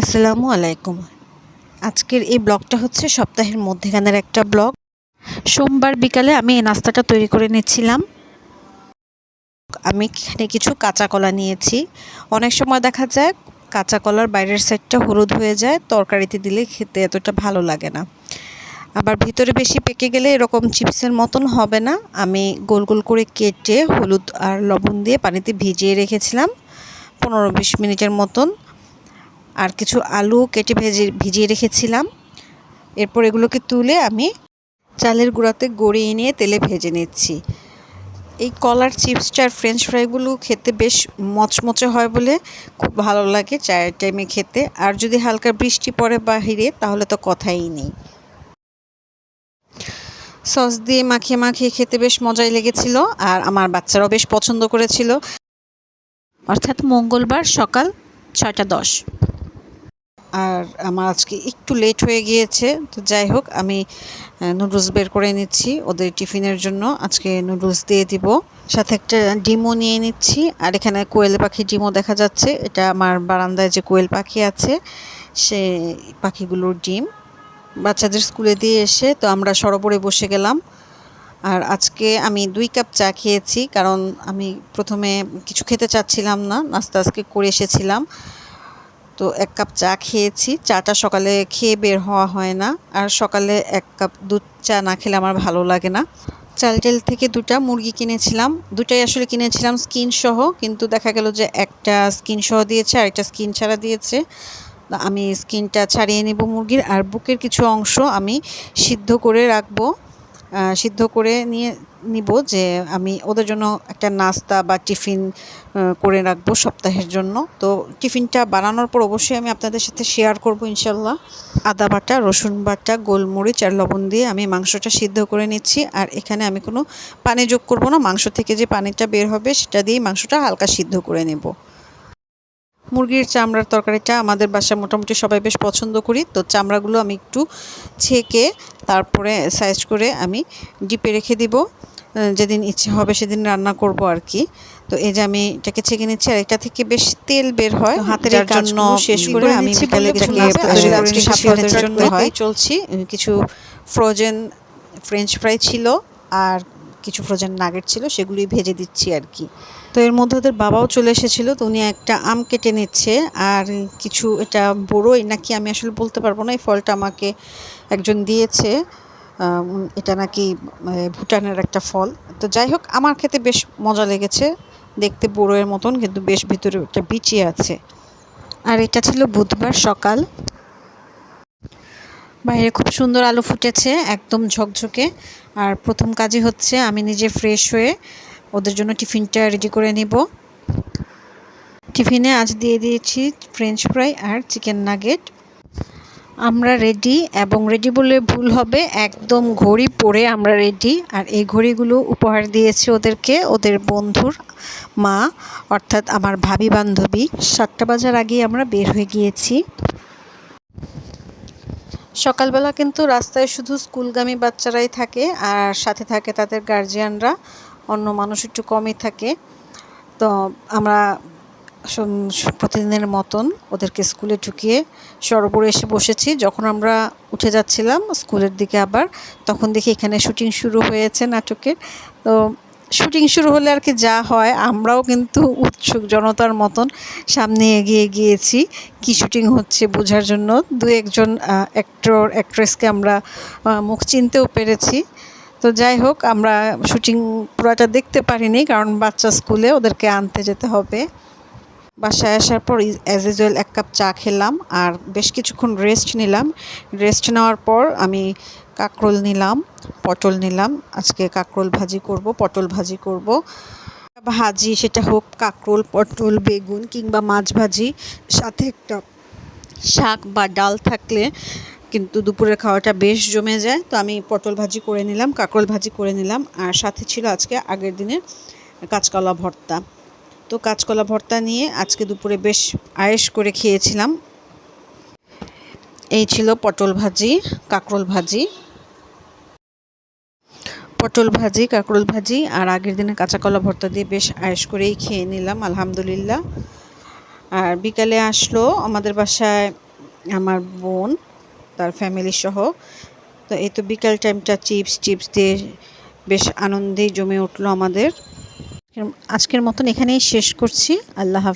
আসসালামু আলাইকুম। আজকের এই ব্লগটা হচ্ছে সপ্তাহের মধ্যেখানের একটা ব্লগ। সোমবার বিকালে আমি এই নাস্তাটা তৈরি করে নিচ্ছিলাম। আমি এখানে কিছু কাঁচা কলা নিয়েছি। অনেক সময় দেখা যায় কাঁচা কলার বাইরের সাইডটা হলুদ হয়ে যায়, তরকারিতে দিলে খেতে এতটা ভালো লাগে না। আবার ভিতরে বেশি পেকে গেলে এরকম চিপসের মতন হবে না। আমি গোল গোল করে কেটে হলুদ আর লবণ দিয়ে পানিতে ভিজিয়ে রেখেছিলাম। পনেরো বিশ মিনিটের মতন। আর কিছু আলু কেটে ভেজে, ভিজিয়ে রেখেছিলাম। এরপর এগুলোকে তুলে আমি চালের গুঁড়াতে গড়িয়ে নিয়ে তেলে ভেজে নিচ্ছি। এই কলার চিপসটা আর ফ্রেঞ্চ ফ্রাইগুলো খেতে বেশ মচমচে হয় বলে খুব ভালো লাগে চায়ের টাইমে খেতে। আর যদি হালকা বৃষ্টি পড়ে বাহিরে, তাহলে তো কথাই নেই। সস দিয়ে মাখিয়ে মাখিয়ে খেতে বেশ মজাই লেগেছিল আর আমার বাচ্চারাও বেশ পছন্দ করেছিল। অর্থাৎ মঙ্গলবার সকাল ছয়টা দশ। আর আমার আজকে একটু লেট হয়ে গিয়েছে, তো যাই হোক আমি নুডলস বের করে নিচ্ছি ওদের টিফিনের জন্য। আজকে নুডলস দিয়ে দিব। সাথে একটা ডিমও নিয়ে নিচ্ছি। আর এখানে কোয়েল পাখি ডিমও দেখা যাচ্ছে। এটা আমার বারান্দায় যে কোয়েল পাখি আছে, সে পাখিগুলোর ডিম। বাচ্চাদের স্কুলে দিয়ে এসে তো আমরা সরোবরে বসে গেলাম। আর আজকে আমি দুই কাপ চা খেয়েছি, কারণ আমি প্রথমে কিছু খেতে চাচ্ছিলাম না, নাস্তা আজকে করে এসেছিলাম। তো এক কাপ চা খেয়েছি। চাটা সকালে খেয়ে বের হওয়া হয় না। আর সকালে এক কাপ দুধ চা না খেলে আমার ভালো লাগে না। চাল চালটেল থেকে দুটা মুরগি কিনেছিলাম। দুটাই আসলে কিনেছিলাম স্কিন সহ, কিন্তু দেখা গেল যে একটা স্কিন সহ দিয়েছে আর একটা স্কিন ছাড়া দিয়েছে। আমি স্কিনটা ছাড়িয়ে নেব মুরগির। আর বুকের কিছু অংশ আমি সিদ্ধ করে রাখব। সিদ্ধ করে নিয়ে নিব যে আমি ওদের জন্য একটা নাস্তা বা টিফিন করে রাখব সপ্তাহের জন্য। তো টিফিনটা বানানোর পর অবশ্যই আমি আপনাদের সাথে শেয়ার করব ইনশাল্লাহ। আদা বাটা, রসুন বাটা, গোলমরিচ আর লবণ দিয়ে আমি মাংসটা সিদ্ধ করে নিচ্ছি। আর এখানে আমি কোনো পানি যোগ করব না, মাংস থেকে যে পানিটা বের হবে সেটা দিয়েই মাংসটা হালকা সিদ্ধ করে নেব। মুরগির চামড়ার তরকারিটা আমাদের বাসায় মোটামুটি সবাই বেশ পছন্দ করি। তো চামড়াগুলো আমি একটু ছেঁকে তারপরে সাইজ করে আমি ডিপে রেখে দিব। যেদিন ইচ্ছে হবে সেদিন রান্না করব আর কি তো এই যে আমি এটাকে ছেঁকে নিচ্ছি আর এটা থেকে বেশ তেল বের হয়। হাতের জন্য শেষ করে আমি বিকালে জন্য হয় চলছি। কিছু ফ্রোজেন ফ্রেঞ্চ ফ্রাই ছিল। আর কিছু ফ্রোজেন নাগেট ছিল সেগুলি ভেজে দিচ্ছি আর কি। তো এর মধ্যে ওদের বাবাও চলে এসেছিল, তো উনি একটা আম কেটে নিচ্ছে, আর কিছু এটা বড়োই, নাকি আমি আসলে বলতে পারব না, এই ফলটা আমাকে একজন দিয়েছে এটা নাকি ভুটানের একটা ফল। তো যাই হোক, আমার খেতে বেশ মজা লেগেছে, দেখতে বড়োয়ের মতন, কিন্তু বেশ ভিতরে একটা বিচি আছে। আর এটা ছিল বুধবার সকাল। বাইরে খুব সুন্দর আলো ফুটেছে, একদম ঝকঝকে। আর প্রথম কাজই হচ্ছে আমি নিজে ফ্রেশ হয়ে ওদের জন্য টিফিনটা রেডি করে নেব। টিফিনে আজ দিয়ে দিয়েছি ফ্রেঞ্চ ফ্রাই আর চিকেন নাগেট আমরা রেডি এবং রেডি বলে ভুল হবে, একদম ঘড়ি পরে আমরা রেডি আর এই ঘড়িগুলো উপহার দিয়েছে ওদেরকে, ওদের বন্ধুর মা, অর্থাৎ আমার ভাবি বান্ধবী সাতটা বাজার আগেই আমরা বের হয়ে গিয়েছি। সকালবেলা কিন্তু রাস্তায় শুধু স্কুলগামী বাচ্চারাই থাকে আর সাথে থাকে তাদের গার্জিয়ানরা অন্য মানুষ একটু কমই থাকে। তো আমরা প্রতিদিনের মতন ওদেরকে স্কুলে ঢুকিয়ে সরোবরে এসে বসেছি। যখন আমরা উঠে যাচ্ছিলাম স্কুলের দিকে আবার, তখন দেখি এখানে শুটিং শুরু হয়েছে নাটকের। তো শুটিং শুরু হলে আর কি যা হয়, আমরাও কিন্তু উৎসুক জনতার মতন সামনে এগিয়ে গিয়েছি কি শুটিং হচ্ছে বোঝার জন্য। দু একজন অ্যাক্টর অ্যাক্ট্রেসকে আমরা মুখ চিনতেও পেরেছি। তো যাই হোক, আমরা শুটিং পুরোটা দেখতে পারিনি কারণ বাচ্চা স্কুলে ওদেরকে আনতে যেতে হবে। বাসায় আসার পর অ্যাজ ইউজুয়াল এক কাপ চা খেলাম আর বেশ কিছুক্ষণ রেস্ট নিলাম। রেস্ট নেওয়ার পর আমি কাঁকরোল নিলাম, পটল নিলাম। আজকে কাঁকরোল ভাজি করব, পটল ভাজি করব। ভাজি সেটা হোক কাঁকরোল, পটল, বেগুন কিংবা মাছ ভাজি, সাথে একটা শাক বা ডাল থাকলে কিন্তু দুপুরের খাওয়াটা বেশ জমে যায়। তো আমি পটল ভাজি করে নিলাম, কাঁকরোল ভাজি করে নিলাম। আর সাথে ছিল আজকে আগের দিনের কাঁচকলা ভর্তা। তো কাঁচকলা ভর্তা নিয়ে আজকে দুপুরে বেশ আয়েস করে খেয়েছিলাম। এই ছিল পটল ভাজি, কাঁকরোল ভাজি। পটল ভাজি, কাঁকরোল ভাজি আর আগের দিনে কাঁচা কলা ভর্তা দিয়ে বেশ আয়েস করেই খেয়ে নিলাম, আলহামদুলিল্লাহ। আর বিকালে আসলো আমাদের বাসায় আমার বোন, তার ফ্যামিলি সহ। তো এই তো বিকাল টাইমটা চিপস চিপস দিয়ে বেশ আনন্দেই জমে উঠল আমাদের। আজকের মতন এখানেই শেষ করছি। আল্লাহ হাফিজ